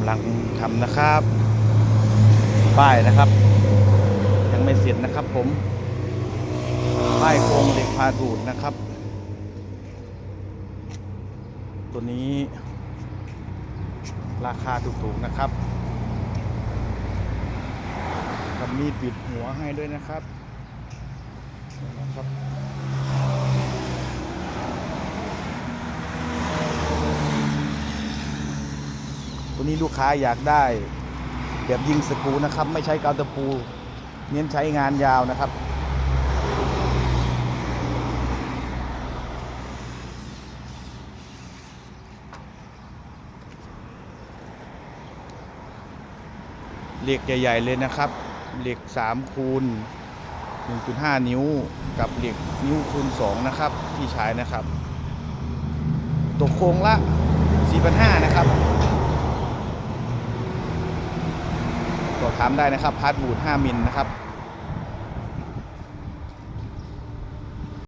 ำลังทำนะครับ ป้ายนะครับ ยังไม่เสร็จนะครับผม ป้ายโครงเหล็กพาดูดนะครับ ตัวนี้ ราคาถูกๆนะครับกับมีดปิดหัวให้ด้วยนะครับนะครับ ตัวนี้ลูกค้าอยากได้ แบบยิงสกูนะครับ ไม่ใช้กาวตะปู เน้นใช้งานยาวนะครับ เหล็กใหญ่ๆเลยนะครับ เหล็ก3คูณ1.5 นิ้วกับเหล็กนิ้วคูณ2นะครับ ที่ใช้นะครับ ตกโครงละ4,500นะครับ สอบถามได้นะครับพาร์ทบูด5มิลนะครับ